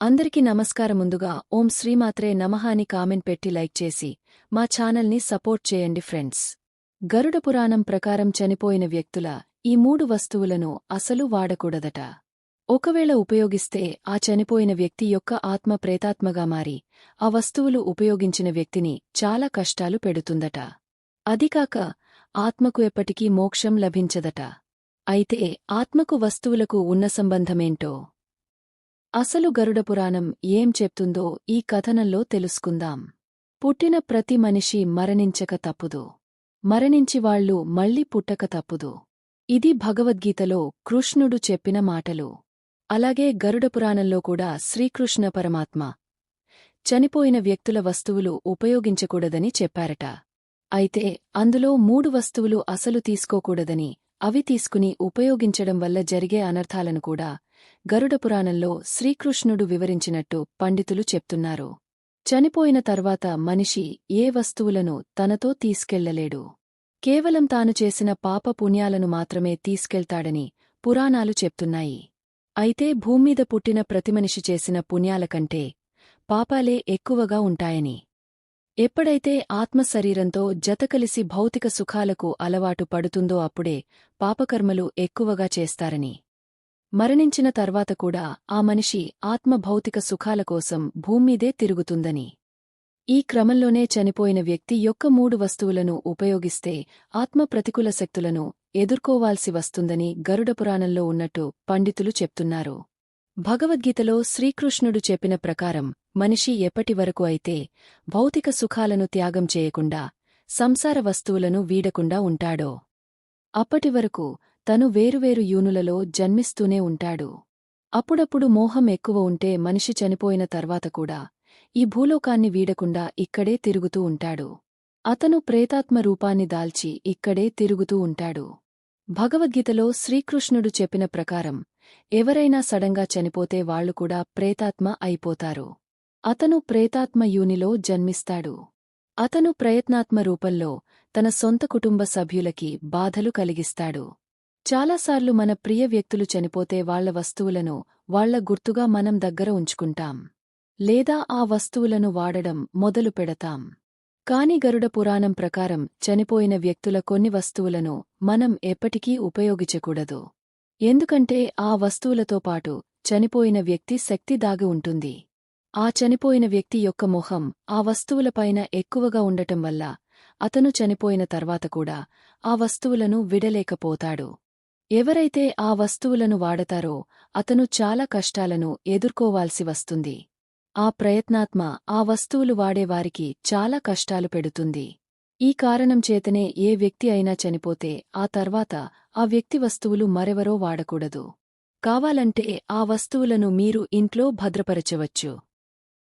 అందరికీ నమస్కారం ముందుగా ఓం శ్రీమాత్రే నమః అని కామెంట్ పెట్టి లైక్ చేసి మా ఛానల్ని సపోర్ట్ చేయండి ఫ్రెండ్స్. గరుడ పురాణం ప్రకారం చనిపోయిన వ్యక్తుల ఈ మూడు వస్తువులను అసలు వాడకూడదట. ఒకవేళ ఉపయోగిస్తే ఆ చనిపోయిన వ్యక్తి యొక్క ఆత్మ ప్రేతాత్మగా మారి ఆ వస్తువులు ఉపయోగించిన వ్యక్తిని చాలా కష్టాలు పెడుతుందట. అదికాక ఆత్మకు ఎప్పటికీ మోక్షం లభించదట. అయితే ఆత్మకు వస్తువులకు ఉన్న సంబంధమేంటో? అసలు గరుడ పురాణం ఏం చెప్తుందో ఈ కథనంలో తెలుసుకుందాం. పుట్టిన ప్రతి మనిషి మరణించక తప్పుదు. మరణించి వాళ్ళు మళ్ళీ పుట్టక తప్పుదు. ఇది భగవద్గీతలో కృష్ణుడు చెప్పిన మాటలు. అలాగే గరుడ పురాణంలో కూడా శ్రీకృష్ణ పరమాత్మ చనిపోయిన వ్యక్తుల వస్తువులు ఉపయోగించకూడదని చెప్పారట. అయితే అందులో మూడు వస్తువులు అసలు తీసుకోకూడదని అవి తీసుకుని ఉపయోగించడం వల్ల జరిగే అనర్థాలను కూడా గరుడ పురాణంలో శ్రీకృష్ణుడు వివరించినట్టు పండితులు చెప్తున్నారు. చనిపోయిన తర్వాత మనిషి ఏ వస్తువులను తనతో తీసుకెళ్ళలేడు. కేవలం తాను చేసిన పాప పుణ్యాలను మాత్రమే తీసుకెళ్తాడని పురాణాలు చెప్తున్నాయి. అయితే భూమ్మీద పుట్టిన ప్రతిమనిషి చేసిన పుణ్యాల కంటే పాపాలే ఎక్కువగా ఉంటాయని. ఎప్పుడైతే ఆత్మశరీరంతో జతకలిసి భౌతిక సుఖాలకు అలవాటు పడుతుందో అప్పుడే పాపకర్మలు ఎక్కువగా చేస్తారని. మరణించిన తర్వాత కూడా ఆ మనిషి ఆత్మ భౌతిక సుఖాల కోసం భూమ్మీదే తిరుగుతుందని. ఈ క్రమంలోనే చనిపోయిన వ్యక్తి యొక్క మూడు వస్తువులను ఉపయోగిస్తే ఆత్మ ప్రతికూల శక్తులను ఎదుర్కోవాల్సి వస్తుందని గరుడ పురాణంలో ఉన్నట్టు పండితులు చెప్తున్నారు. భగవద్గీతలో శ్రీకృష్ణుడు చెప్పిన ప్రకారం మనిషి ఎప్పటివరకు అయితే భౌతిక సుఖాలను త్యాగం చేయకుండా సంసార వస్తువులను వీడకుండా ఉంటాడో అప్పటివరకు తను వేరువేరు యూనులలో జన్మిస్తూనే ఉంటాడు. అప్పుడప్పుడు మోహం ఎక్కువ ఉంటే మనిషి చనిపోయిన తర్వాత కూడా ఈ భూలోకాన్ని వీడకుండా ఇక్కడే తిరుగుతూ ఉంటాడు. అతను ప్రేతాత్మ రూపాన్ని దాల్చి ఇక్కడే తిరుగుతూ ఉంటాడు. భగవద్గీతలో శ్రీకృష్ణుడు చెప్పిన ప్రకారం ఎవరైనా సడంగా చనిపోతే వాళ్ళు కూడా ప్రేతాత్మ అయిపోతారు. అతను ప్రేతాత్మ యూనిలో జన్మిస్తాడు. అతను ప్రయత్నాత్మ రూపంలో తన సొంత కుటుంబ సభ్యులకి బాధలు కలిగిస్తాడు. చాలాసార్లు మన ప్రియ వ్యక్తులు చనిపోతే వాళ్ళ వస్తువులను వాళ్ళ గుర్తుగా మనం దగ్గర ఉంచుకుంటాం. లేదా ఆ వస్తువులను వాడడం మొదలు పెడతాం. కాని గరుడ పురాణం ప్రకారం చనిపోయిన వ్యక్తుల కొన్ని వస్తువులను మనం ఎప్పటికీ ఉపయోగించకూడదు. ఎందుకంటే ఆ వస్తువులతో పాటు చనిపోయిన వ్యక్తి శక్తి దాగి ఉంటుంది. ఆ చనిపోయిన వ్యక్తి యొక్క మొహం ఆ వస్తువులపైన ఎక్కువగా ఉండటం వల్ల అతను చనిపోయిన తర్వాత కూడా ఆ వస్తువులను విడలేకపోతాడు. ఎవరైతే ఆ వస్తువులను వాడతారో అతను చాలా కష్టాలను ఎదుర్కోవాల్సి వస్తుంది. ఆ ప్రయత్నాత్మ ఆ వస్తువులు వాడేవారికి చాలా కష్టాలు పెడుతుంది. ఈ కారణం చేతనే ఏ వ్యక్తి అయినా చనిపోతే ఆ తర్వాత ఆ వ్యక్తి వస్తువులు మరెవరో వాడకూడదు. కావాలంటే ఆ వస్తువులను మీరు ఇంట్లో భద్రపరచవచ్చు.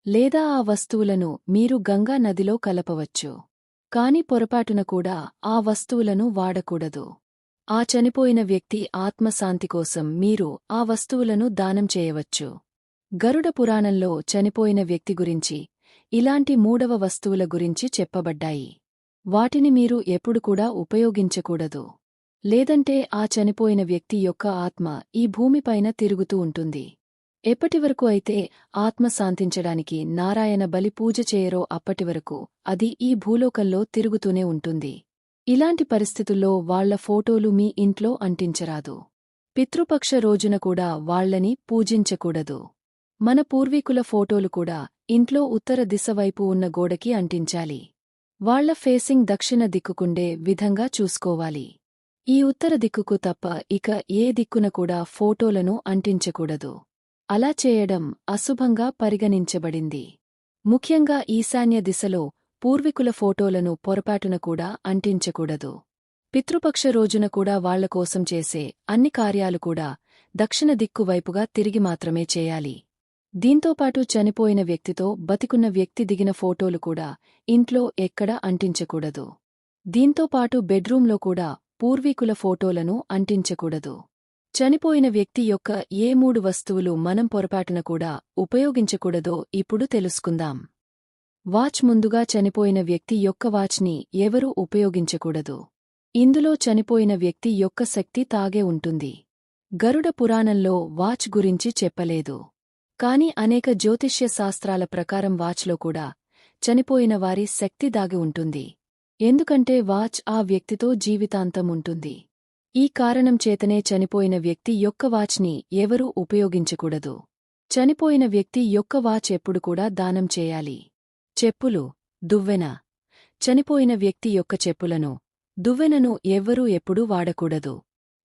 లేదా ఆ వస్తువులను మీరు గంగా నదిలో కలపవచ్చు. కాని పొరపాటున కూడా ఆ వస్తువులను వాడకూడదు. ఆ చనిపోయిన వ్యక్తి ఆత్మశాంతి కోసం మీరు ఆ వస్తువులను దానం చేయవచ్చు. గరుడ పురాణంలో చనిపోయిన వ్యక్తి గురించి ఇలాంటి మూడవ వస్తువుల గురించి చెప్పబడ్డాయి. వాటిని మీరు ఎప్పుడు కూడా ఉపయోగించకూడదు. లేదంటే ఆ చనిపోయిన వ్యక్తి యొక్క ఆత్మ ఈ భూమిపైన తిరుగుతూ ఉంటుంది. ఎప్పటివరకు అయితే ఆత్మ శాంతించడానికి నారాయణ బలి పూజ చేయరో అప్పటివరకు అది ఈ భూలోకంలో తిరుగుతూనే ఉంటుంది. ఇలాంటి పరిస్థితుల్లో వాళ్ళ ఫోటోలు మీ ఇంట్లో అంటించరాదు. పితృపక్ష రోజున కూడా వాళ్ళని పూజించకూడదు. మన పూర్వీకుల ఫోటోలు కూడా ఇంట్లో ఉత్తర దిశవైపు ఉన్న గోడకి అంటించాలి. వాళ్ళ ఫేసింగ్ దక్షిణ దిక్కుకుండే విధంగా చూసుకోవాలి. ఈ ఉత్తర దిక్కుకు తప్ప ఇక ఏ దిక్కున కూడా ఫోటోలను అంటించకూడదు. అలా చేయడం అశుభంగా పరిగణించబడింది. ముఖ్యంగా ఈశాన్య దిశలో పూర్వీకుల ఫోటోలను పొరపాటున కూడా అంటించకూడదు. పితృపక్ష రోజున కూడా వాళ్ళ కోసం చేసే అన్ని కార్యాలు కూడా దక్షిణ దిక్కు వైపుగా తిరిగి మాత్రమే చేయాలి. దీంతోపాటు చనిపోయిన వ్యక్తితో బతికున్న వ్యక్తి దిగిన ఫోటోలు కూడా ఇంట్లో ఎక్కడా అంటించకూడదు. దీంతోపాటు బెడ్రూంలో కూడా పూర్వీకుల ఫోటోలను అంటించకూడదు. చనిపోయిన వ్యక్తి యొక్క ఏ మూడు వస్తువులు మనం పొరపాటున కూడా ఉపయోగించకూడదో ఇప్పుడు తెలుసుకుందాం. వాచ్ ముందుగా చనిపోయిన వ్యక్తి యొక్క వాచ్ని ఎవరూ ఉపయోగించకూడదు. ఇందులో చనిపోయిన వ్యక్తి యొక్క శక్తి తాగే ఉంటుంది. గరుడ పురాణంలో వాచ్ గురించి చెప్పలేదు. కాని అనేక జ్యోతిష్య శాస్త్రాల ప్రకారం వాచ్లో కూడా చనిపోయిన వారి శక్తి దాగి ఉంటుంది. ఎందుకంటే వాచ్ ఆ వ్యక్తితో జీవితాంతం ఉంటుంది. ఈ కారణం చేతనే చనిపోయిన వ్యక్తి యొక్క వాచ్ని ఎవరూ ఉపయోగించకూడదు. చనిపోయిన వ్యక్తి యొక్క వాచ్ ఎప్పుడు కూడా దానం చేయాలి. చెప్పులు దువ్వెన. చనిపోయిన వ్యక్తి యొక్క చెప్పులను దువ్వెనను ఎవ్వరూ ఎప్పుడూ వాడకూడదు.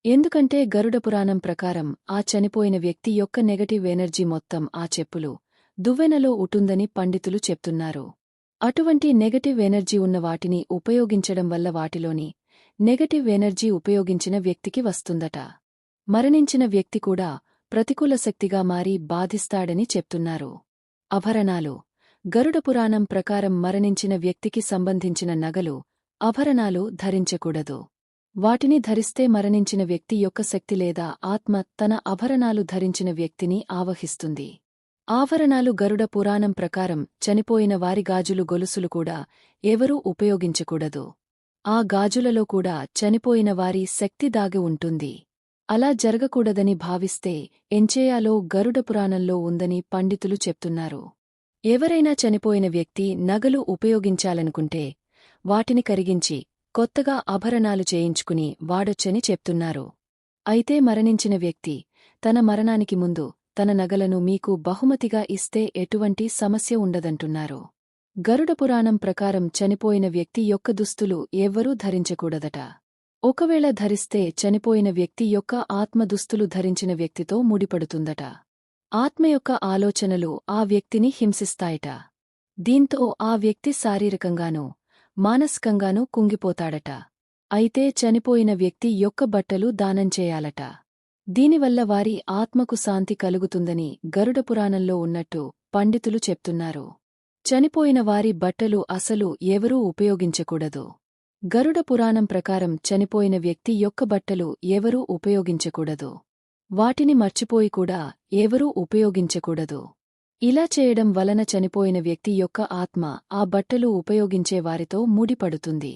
ఎందుకంటే గరుడ పురాణం ప్రకారం ఆ చనిపోయిన వ్యక్తి యొక్క నెగటివ్ ఎనర్జీ మొత్తం ఆ చెప్పులు దువ్వెనలో ఉటుందని పండితులు చెప్తున్నారు. అటువంటి నెగటివ్ ఎనర్జీ ఉన్న వాటిని ఉపయోగించడం వల్ల వాటిలోని నెగటివ్ ఎనర్జీ ఉపయోగించిన వ్యక్తికి వస్తుందట. మరణించిన వ్యక్తి కూడా ప్రతికూల శక్తిగా మారి బాధిస్తాడని చెప్తున్నారు. అభరణాలు గరుడ పురాణం ప్రకారం మరణించిన వ్యక్తికి సంబంధించిన నగలు అభరణాలు ధరించకూడదు. వాటిని ధరిస్తే మరణించిన వ్యక్తి యొక్క శక్తి లేదా ఆత్మ తన అభరణాలు ధరించిన వ్యక్తిని ఆవహిస్తుంది. ఆభరణాలు గరుడ పురాణం ప్రకారం చనిపోయిన వారి గాజులు గొలుసులు కూడా ఎవరూ ఉపయోగించకూడదు. ఆ గాజులలో కూడా చనిపోయిన వారి శక్తి దాగి ఉంటుంది. అలా జరగకూడదని భావిస్తే ఎంచేయాలో గరుడ పురాణంలో ఉందని పండితులు చెప్తున్నారు. ఎవరైనా చనిపోయిన వ్యక్తి నగలు ఉపయోగించాలనుకుంటే వాటిని కరిగించి కొత్తగా ఆభరణాలు చేయించుకుని వాడొచ్చని చెప్తున్నారు. అయితే మరణించిన వ్యక్తి తన మరణానికి ముందు తన నగలను మీకు బహుమతిగా ఇస్తే ఎటువంటి సమస్య ఉండదంటున్నారు. గరుడ పురాణం ప్రకారం చనిపోయిన వ్యక్తి యొక్క దుస్తులు ఎవ్వరూ ధరించకూడదట. ఒకవేళ ధరిస్తే చనిపోయిన వ్యక్తి యొక్క ఆత్మ దుస్తులు ధరించిన వ్యక్తితో ముడిపడుతుందట. ఆత్మ యొక్క ఆలోచనలు ఆ వ్యక్తిని హింసిస్తాయట. దీంతో ఆ వ్యక్తి శారీరకంగానూ మానసికంగానూ కుంగిపోతాడట. అయితే చనిపోయిన వ్యక్తి యొక్క బట్టలు దానం చేయాలట. దీనివల్ల వారి ఆత్మకు శాంతి కలుగుతుందని గరుడ పురాణంలో ఉన్నట్టు పండితులు చెప్తున్నారు. చనిపోయిన వారి బట్టలు అసలు ఎవరూ ఉపయోగించకూడదు. గరుడ పురాణం ప్రకారం చనిపోయిన వ్యక్తి యొక్క బట్టలు ఎవరూ ఉపయోగించకూడదు. వాటిని మర్చిపోయి కూడా ఎవరూ ఉపయోగించకూడదు. ఇలా చేయడం వలన చనిపోయిన వ్యక్తి యొక్క ఆత్మ ఆ బట్టలు ఉపయోగించే వారితో ముడిపడుతుంది.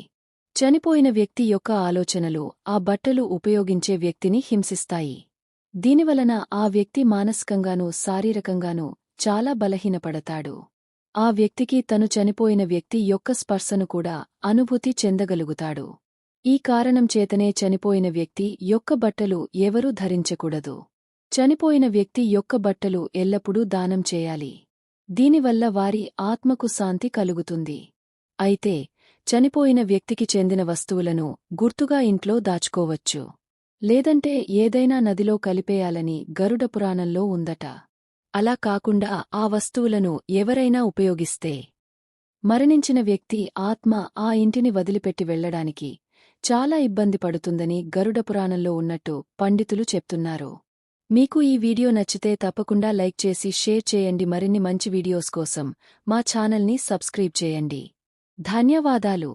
చనిపోయిన వ్యక్తి యొక్క ఆలోచనలు ఆ బట్టలు ఉపయోగించే వ్యక్తిని హింసిస్తాయి. దీనివలన ఆ వ్యక్తి మానసికంగానూ శారీరకంగానూ చాలా బలహీనపడతాడు. ఆ వ్యక్తికి తను చనిపోయిన వ్యక్తి యొక్క స్పర్శను కూడా అనుభూతి చెందగలుగుతాడు. ఈ కారణం చేతనే చనిపోయిన వ్యక్తి యొక్క బట్టలు ఎవరూ ధరించకూడదు. చనిపోయిన వ్యక్తి యొక్క బట్టలు ఎల్లప్పుడూ దానం చేయాలి. దీనివల్ల వారి ఆత్మకు శాంతి కలుగుతుంది. అయితే చనిపోయిన వ్యక్తికి చెందిన వస్తువులను గుర్తుగా ఇంట్లో దాచుకోవచ్చు. లేదంటే ఏదైనా నదిలో కలిపేయాలని గరుడ పురాణంలో ఉందట. అలా కాకుండా ఆ వస్తువులను ఎవరైనా ఉపయోగిస్తే మరణించిన వ్యక్తి ఆత్మ ఆ ఇంటిని వదిలిపెట్టి వెళ్ళడానికి చాలా ఇబ్బంది పడుతుందని గరుడ పురాణంలో ఉన్నట్టు పండితులు చెప్తున్నారు. మీకు ఈ వీడియో నచ్చితే తప్పకుండా లైక్ చేసి షేర్ చేయండి. మరిన్ని మంచి వీడియోస్ కోసం మా ఛానల్ని సబ్స్క్రైబ్ చేయండి. ధన్యవాదాలు.